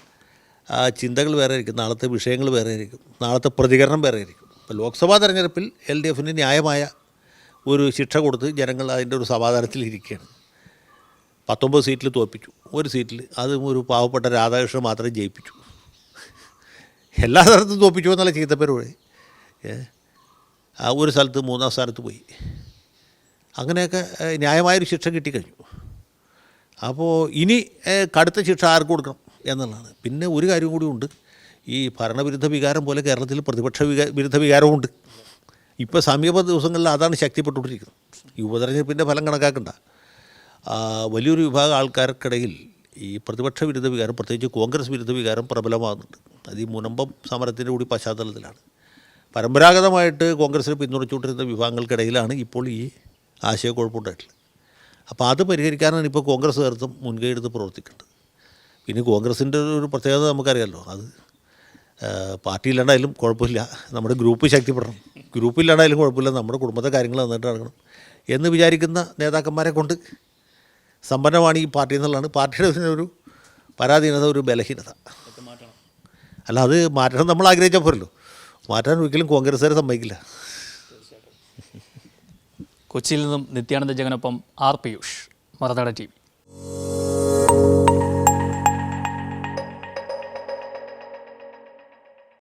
ചിന്തകൾ വേറെ ആയിരിക്കും. നാളത്തെ വിഷയങ്ങൾ വേറെ ആയിരിക്കും. നാളത്തെ പ്രതികരണം വേറെ ആയിരിക്കും. ഇപ്പോൾ ലോക്സഭാ തെരഞ്ഞെടുപ്പിൽ എൽ ഡി എഫിന് ന്യായമായ ഒരു ശിക്ഷ കൊടുത്ത് ജനങ്ങൾ അതിന്റെ ഒരു സമാധാനത്തിലിരിക്കുകയാണ്. പത്തൊമ്പത് സീറ്റിൽ തോൽപ്പിച്ചു. ഒരു സീറ്റിൽ അതും ഒരു പാവപ്പെട്ട രാധാകൃഷ്ണൻ മാത്രമേ ജയിപ്പിച്ചു. എല്ലാ സ്ഥലത്തും തോൽപ്പിച്ചു എന്നുള്ള ആ ഒരു സ്ഥലത്ത് മൂന്നാം സ്ഥാനത്ത് പോയി. അങ്ങനെയൊക്കെ ന്യായമായൊരു ശിക്ഷ കിട്ടിക്കഴിഞ്ഞു. അപ്പോൾ ഇനി കടുത്ത ശിക്ഷ ആർക്ക് കൊടുക്കണം എന്നുള്ളതാണ്. പിന്നെ ഒരു കാര്യം കൂടി ഉണ്ട്. ഈ ഭരണവിരുദ്ധ വികാരം പോലെ കേരളത്തിൽ പ്രതിപക്ഷ വികാ വിരുദ്ധ വികാരമുണ്ട് ഇപ്പോൾ സമീപ ദിവസങ്ങളിൽ അതാണ് ശക്തിപ്പെട്ടുകൊണ്ടിരിക്കുന്നത്. ഈ ഉപതെരഞ്ഞെടുപ്പിന്റെ ഫലം കണക്കാക്കണ്ട. വലിയൊരു വിഭാഗം ആൾക്കാർക്കിടയിൽ ഈ പ്രതിപക്ഷ വിരുദ്ധ വികാരം പ്രത്യേകിച്ച് കോൺഗ്രസ് വിരുദ്ധ വികാരം പ്രബലമാകുന്നുണ്ട്. അത് ഈ മുനമ്പം സമരത്തിന്റെ കൂടി പശ്ചാത്തലത്തിലാണ്. പരമ്പരാഗതമായിട്ട് കോൺഗ്രസിനെ പിന്തുണച്ചുകൊണ്ടിരുന്ന വിഭാഗങ്ങൾക്കിടയിലാണ് ഇപ്പോൾ ഈ ആശയക്കുഴപ്പമുണ്ടായിട്ടുള്ളത്. അപ്പോൾ അത് പരിഹരിക്കാനാണ് ഇപ്പോൾ കോൺഗ്രസ് നേതൃത്വം മുൻകൈ എടുത്ത് പ്രവർത്തിക്കേണ്ടത്. പിന്നെ കോൺഗ്രസിന്റെ ഒരു പ്രത്യേകത നമുക്കറിയാമല്ലോ അത് പാർട്ടിയില്ലാണ്ടായാലും കുഴപ്പമില്ല. നമ്മുടെ ഗ്രൂപ്പ് ശക്തിപ്പെടണം. ഗ്രൂപ്പില്ലാണ്ടായാലും കുഴപ്പമില്ല. നമ്മുടെ കുടുംബത്തെ കാര്യങ്ങൾ നന്നായിട്ട് നടക്കണം എന്ന് വിചാരിക്കുന്ന നേതാക്കന്മാരെ കൊണ്ട് സമ്പന്നമാണ് ഈ പാർട്ടി എന്നുള്ളതാണ്. പാർട്ടിയുടെ ഒരു പരാധീനത ഒരു ബലഹീനത. അല്ല അത് മാറ്റണം നമ്മൾ ആഗ്രഹിച്ചാൽ പോരല്ലോ. മാറ്റാൻ ഒരിക്കലും കോൺഗ്രസ്സുകാരെ സമ്മതിക്കില്ല. കൊച്ചിയിൽ നിന്നും Nithyananda ജഗനൊപ്പം R Piyush Marunadan T V.